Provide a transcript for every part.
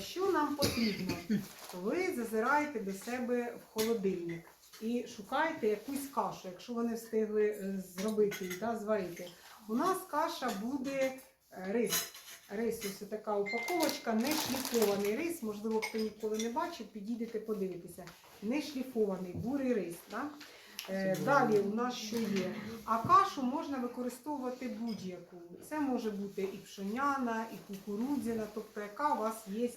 Що нам потрібно? Ви зазираєте до себе в холодильник і шукаєте якусь кашу, якщо вони встигли е, зробити її, да, зварити. У нас каша буде е, рис. Рис, ось така упаковочка, не шліфований рис. Можливо, хто ніколи не бачив, підійдете подивитися. Не шліфований, бурий рис. Да? Е, Далі у нас що є? А кашу можна використовувати будь-яку. Це може бути і пшоняна, і кукурудзяна, тобто яка у вас є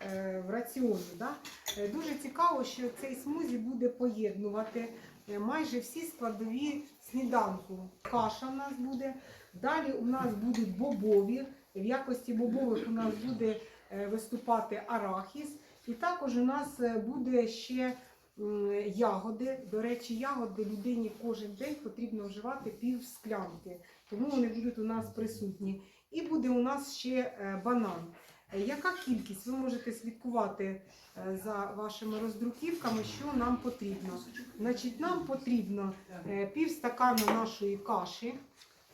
е, в раціоні. Да? Е, Дуже цікаво, що цей смузі буде поєднувати майже всі складові сніданку. Каша у нас буде. Далі у нас будуть бобові. В якості бобових у нас буде виступати арахіс. І також у нас буде ще ягоди. До речі, ягоди людині кожен день потрібно вживати пів склянки, тому вони будуть у нас присутні. І буде у нас ще е, банан. Е, Яка кількість? Ви можете слідкувати е, за вашими роздруківками, що нам потрібно. Значить, нам потрібно е, пів стакану нашої каші.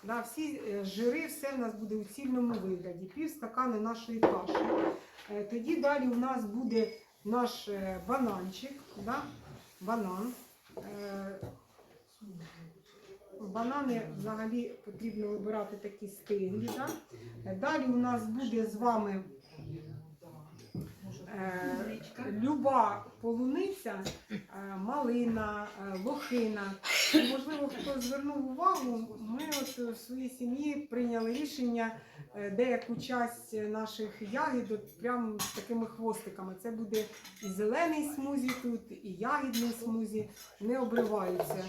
Да, всі е, жири, все в нас буде у цільному вигляді. Пів стакана нашої каші. Е, Тоді далі у нас буде наш е, бананчик. Да? Банан. Е, Банани взагалі потрібно вибирати такі стиглі. Да? Далі у нас буде з вами е, люба полуниця, малина, лохина. Можливо, хто звернув увагу, от в своїй сім'ї прийняли рішення е, деяку часть наших ягід от прям з такими хвостиками. Це буде і зелений смузі тут, і ягідний смузі, не обриваються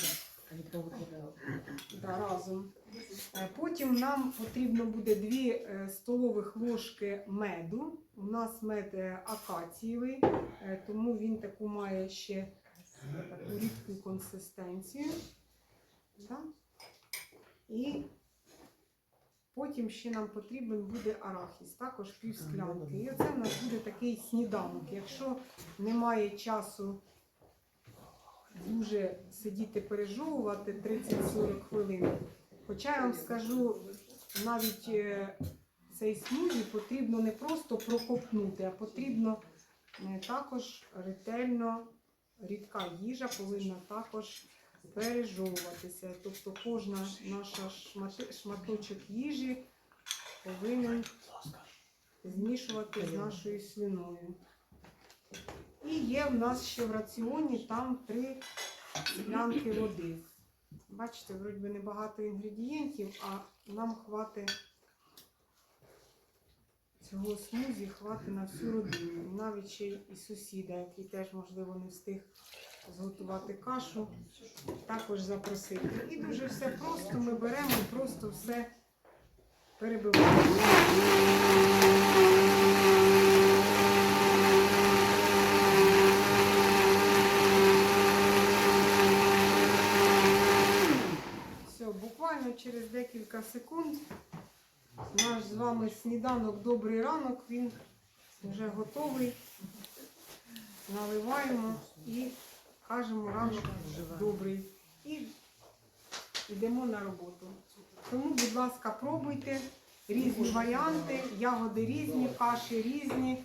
да, разом. Е, Потім нам потрібно буде 2 столових ложки меду. У нас мед е, акацієвий, е, тому він таку має ще таку рідку консистенцію. Да? І потім ще нам потрібен буде арахіс, також пів склянки. І оце в нас буде такий сніданок. Якщо немає часу дуже сидіти пережовувати 30-40 хвилин. Хоча я вам скажу, навіть е, цей смузі потрібно не просто прокопнути, а потрібно е, також ретельно, рідка їжа повинна також пережовуватися. Тобто кожна наша шматочок їжі повинен змішувати з нашою свиною. І є в нас ще в раціоні там три склянки води. Бачите, вроді небагато інгредієнтів, а нам хватить цього смузі хватить на всю родину. Навіть ще і сусіда, який теж, можливо, не встиг зготувати кашу, також запросити. І дуже все просто. Ми беремо просто все перебиваємо. Буквально через декілька секунд наш з вами сніданок добрий ранок, він вже готовий. Наливаємо і кажемо ранок добрий. І йдемо на роботу. Тому, будь ласка, пробуйте різні варіанти, ягоди різні, каші різні.